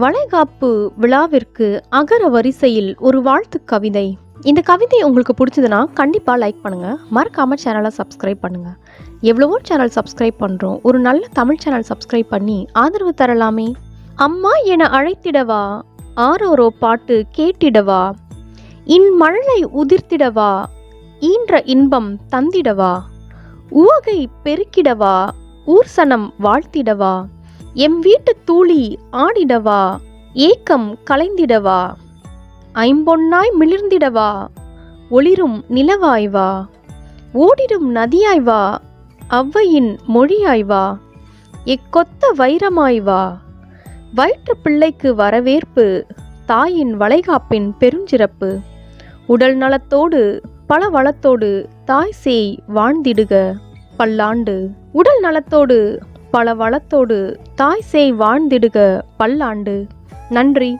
வளைகாப்பு விழாவிற்கு அகர வரிசையில் ஒரு வாழ்த்து கவிதை. இந்த கவிதை உங்களுக்கு பிடிச்சதுன்னா கண்டிப்பாக லைக் பண்ணுங்கள் மறக்காமல் சேனலை சப்ஸ்கிரைப் பண்ணுங்கள் எவ்வளவோ சேனல் சப்ஸ்கிரைப் பண்ணுறோம் ஒரு நல்ல தமிழ் சேனல் சப்ஸ்கிரைப் பண்ணி ஆதரவு தரலாமே. அம்மா என அழைத்திடவா? ஆரோரோ பாட்டு கேட்டிடவா? இன் மழலை உதிர்த்திடவா? ஈன்ற இன்பம் தந்திடவா? உவகை பெருக்கிடவா? ஊர்சனம் வாழ்த்திடவா? எம் வீட்டு தூளி ஆடிடவா ஏக்கம் கலைந்திடவா ஐம்பொன்னாய் மிளிர்ந்திடவா ஒளிரும் நிலவாய்வா ஓடிடும் நதியாய் வா மொழியாய்வா மொழியாய் வா எக்கொத்த வைரமாய் வா வயிற்று பிள்ளைக்கு வரவேற்பு தாயின் வளைகாப்பின் பெருஞ்சிறப்பு உடல் நலத்தோடு பல வளத்தோடு தாய் சேய் வாழ்ந்திடுக பல்லாண்டு. உடல் நலத்தோடு பல வளத்தோடு தாய் சேய் வாழ்ந்திடுக பல்லாண்டு. நன்றி.